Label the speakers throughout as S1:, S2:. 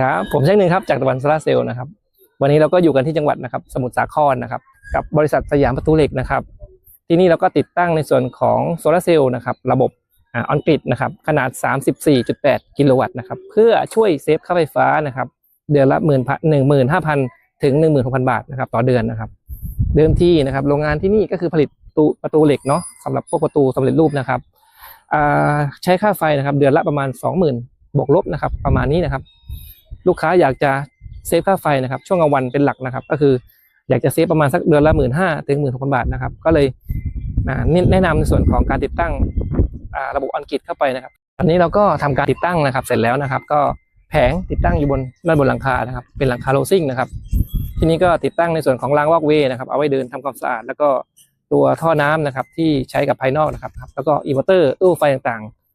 S1: ครับผมแจ้งหนึ่งครับจากตะวันโซลาเซลล์นะครับ วันนี้เราก็อยู่กันที่จังหวัดนะครับ สมุทรสาครนะครับ กับบริษัทสยามประตูเหล็กนะครับ ที่นี่เราก็ติดตั้งในส่วนของโซลาร์เซลล์นะครับ ระบบออนกริดนะครับ ขนาด 34.8 กิโลวัตต์นะครับ เพื่อช่วยเซฟค่าไฟฟ้านะครับ เดือนละหมื่นพันหนึ่งหมื่นห้าพันถึงหนึ่งหมื่นหกพันบาทนะครับ ต่อเดือนนะครับ เดิมทีนะครับ โรงงานที่นี่ก็คือผลิตตูประตูเหล็กเนาะสำหรับพวกประตูสำเร็จรูปนะครับใช้ค่าไฟนะครับ เดือนละประมาณ 20,000บวกลบนะครับ ประมาณนี้นะครับ ลูกค้าอยากจะเซฟค่าไฟนะครับ ช่วงกลางวันเป็นหลักนะครับ ก็คืออยากจะเซฟประมาณสักเดือนละหมื่นห้าถึงหมื่นหกพันบาทนะครับ ก็เลยแนะนำในส่วนของการติดตั้งระบบออนกิดเข้าไปนะครับอันนี้เราก็ทำการติดตั้งนะครับ เสร็จแล้วนะครับ ก็แผงติดตั้งอยู่บนด้านบนหลังคานะครับ เป็นหลังคาโรซิ่งนะครับ ทีนี้ก็ติดตั้งในส่วนของรางวอล์กเวย์นะครับ เอาไว้เดินทำความสะอาด แล้วก็ตัวท่อน้ำนะครับที่ใช้กับภายนอกนะครับ แล้วก็อินเวอร์เตอร์ตู้ไฟต่างๆ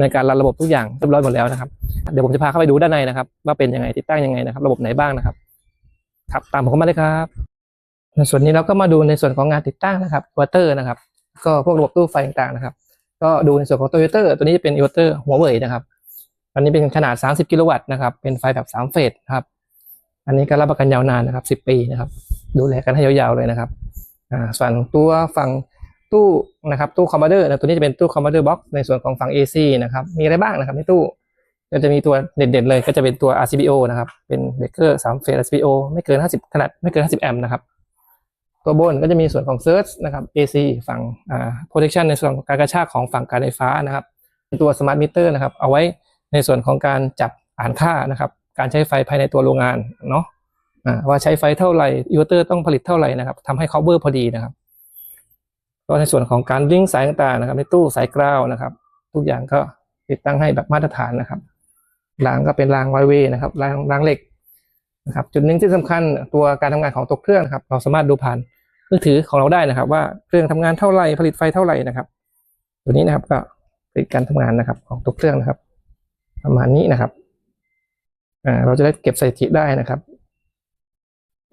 S1: ในการรันระบบทุกอย่างเรียบร้อยหมดแล้วนะครับ เดี๋ยวผมจะพาเข้าไปดูด้านในนะครับ ว่าเป็นยังไงติดตั้งยังไงนะครับ ระบบไหนบ้างนะครับ ครับตามผมเข้ามาเลยครับในส่วนนี้เราก็มาดูในส่วนของงานติดตั้งนะครับวอเตอร์นะครับ ก็พวกระบบตู้ไฟต่างๆนะครับ ก็ดูในส่วนของตัวอินเวอร์เตอร์ตัวนี้จะเป็นอินเวอร์เตอร์หัวเว่ยนะครับ อันนี้เป็นขนาด 30 กิโลวัตต์นะครับ เป็นไฟแบบ 3 เฟสครับ อันนี้ก็รับประกันยาวนานนะครับ 10 ปีนะครับ ดูแลกันให้ยาวๆเลยนะครับ อ่า ส่วนตัวฝั่ง ตู้นะครับตู้คอมมานเดอร์นะตัวนี้จะเป็นตู้คอมมานเดอร์บ็อกซ์ในส่วนของฝั่ง AC นะครับมีอะไรบ้างนะครับในตู้ก็จะมีตัวเด่นๆเลยก็จะเป็นตัว RCBO นะครับเป็นเบรกเกอร์3เฟส RCBO ไม่เกิน 50 ขนาดไม่เกิน 50 แอมป์นะครับตัวบนก็จะมีส่วนของ Surge นะครับ AC ฝั่งอ่า protection ในส่วนของการกระชากของฝั่งการไฟฟ้านะครับตัว Smart Meter นะครับเอาไว้ในส่วนของการจับอ่านค่านะครับการใช้ไฟภายในตัวโรงงานเนาะอ่าว่าใช้ไฟเท่าไหร่อินเวอร์เตอร์ต้องผลิตเท่าไหร่นะครับทำให้ cover พอดีนะครับ ก็ในส่วนของการลิงก์สายต่างๆนะครับ ในตู้สายกราวนะครับ ทุกอย่างก็ติดตั้งให้แบบมาตรฐานนะครับรางก็เป็นรางไวเวนะครับรางรางเหล็กนะครับ จุดหนึ่งที่สำคัญตัวการทำงานของตัวเครื่องนะครับ เราสามารถดูผ่านมือถือของเราได้นะครับ ว่าเครื่องทำงานเท่าไหร่ผลิตไฟเท่าไหร่นะครับ ตัวนี้นะครับก็เป็นการทำงานนะครับของตัวเครื่องนะครับ ประมาณนี้นะครับอ่าเราจะได้เก็บสถิติได้นะครับ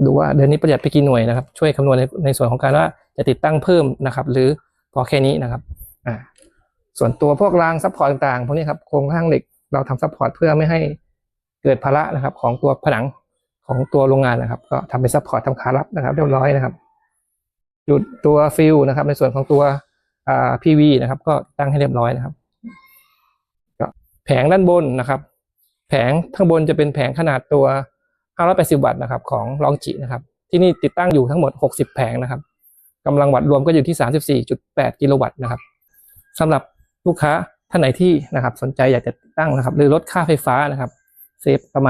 S1: ดูว่าเดือนนี้ประหยัดไปกี่หน่วยนะครับ ช่วยคำนวณในในส่วนของการว่า จะติดตั้งเพิ่มนะครับ หรือพอแค่นี้นะครับอ่าส่วนตัวพวกรางซัพพอร์ตต่างๆพวกนี้ครับโครงสร้างเหล็กเราทำซัพพอร์ตเพื่อไม่ให้เกิดภาระนะครับ ของตัวผนังของตัวโรงงานนะครับ ก็ทำเป็นซัพพอร์ตทำขารับนะครับ เรียบร้อยนะครับ จุดตัวฟิลนะครับ ในส่วนของตัวอ่า PV นะครับ ก็ตั้งให้เรียบร้อยนะครับแผงด้านบนนะครับ แผงข้างบนจะเป็นแผงขนาดตัว 580 วัตต์นะครับ ของลองจินะครับ ที่นี่ติดตั้งอยู่ทั้งหมด 60 แผงนะครับ กำลังวัตต์รวมก็อยู่ที่ 34.8 กิโลวัตต์นะครับสำหรับลูกค้าท่านไหนที่นะครับสนใจอยากจะตั้งนะครับ หรือลดค่าไฟฟ้านะครับ เซฟประมาณ